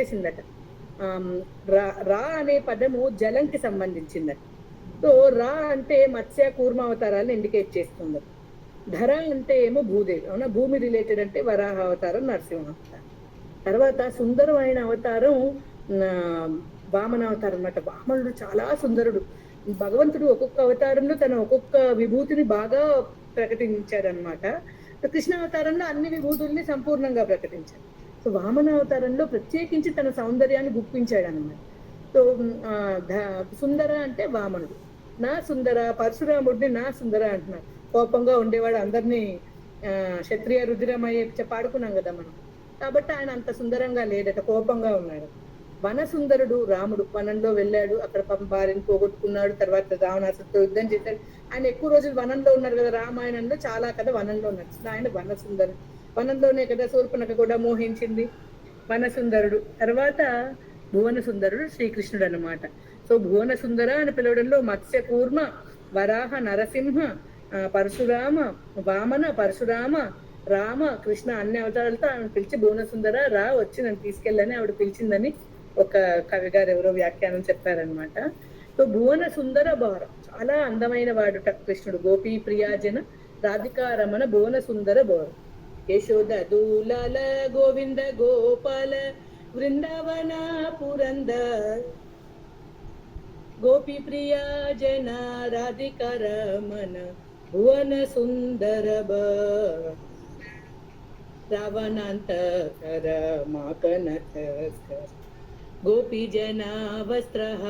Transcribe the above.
చేసిందట. రా రా అనే పదము జలంకి సంబంధించిందట. సో రా అంటే మత్స్య కూర్మ అవతారాలను ఇండికేట్ చేస్తుంది. ధర అంటే ఏమో భూదేవి అవునా? భూమి రిలేటెడ్ అంటే వరాహ అవతారం నరసింహ అవతారం. తర్వాత సుందరమైన అవతారం వామన అవతారం అన్నమాట. వామనుడు చాలా సుందరుడు. భగవంతుడు ఒక్కొక్క అవతారంలో తన ఒక్కొక్క విభూతిని బాగా ప్రకటించాడనమాట కృష్ణ అవతారంలో అన్ని విభూతుల్ని సంపూర్ణంగా ప్రకటించాడు వామన అవతారంలో ప్రత్యేకించి తన సౌందర్యాన్ని గుప్పించాడు అనమాట సో సుందర అంటే వామనుడు. నా సుందర పరశురాముడిని నా సుందర అంటున్నాడు కోపంగా ఉండేవాడు అందరినీ క్షత్రియ రుద్రమయ్యే పాడుకున్నాం కదా మనం. కాబట్టి ఆయన అంత సుందరంగా లేడట కోపంగా ఉన్నాడు. వన సుందరుడు రాముడు వనంలో వెళ్ళాడు. అక్కడ భార్యను పోగొట్టుకున్నాడు. తర్వాత రావణాసుడితో యుద్ధం చేశాడు. ఆయన ఎక్కువ రోజులు వనంలో ఉన్నారు కదా రామాయణంలో చాలా కదా వనంలో ఉన్నారు ఆయన వనసుందరుడు వనంలోనే కదా శూర్పణక కూడా మోహించింది వనసుందరుడు. తర్వాత భువన సుందరుడు శ్రీకృష్ణుడు అనమాట సో భువన సుందర అని పిలవడంలో మత్స్య కూర్మ వరాహ నరసింహ పరశురామ వామన పరశురామ రామ కృష్ణ అన్ని అవతారాలతో ఆమె పిలిచి భువన సుందర రా వచ్చి నన్ను తీసుకెళ్ళని ఆవిడ పిలిచిందని ఒక కవి గారు ఎవరో వ్యాఖ్యానం చెప్పారనమాట సో భువన సుందర భార చాలా అందమైన వాడుట కృష్ణుడు. గోపీ ప్రియాజన రాధికారమణ భువన సుందర భారం. ಯಶೋದ ದೂಲಲ ಗೋವಿಂದ ಗೋಪಾಲ ವೃಂದಾವನ ಪುರಂದ ಗೋಪಿ ಪ್ರಿಯ ಜನ ರಾಧಿಕಾ ರಮನ ಭುವನ ಸುಂದರ ರಾವಣಾಂತಕರ ಮಾಕನತಸ್ಕ ಗೋಪಿ ಜನ ವಸ್ತ್ರಹ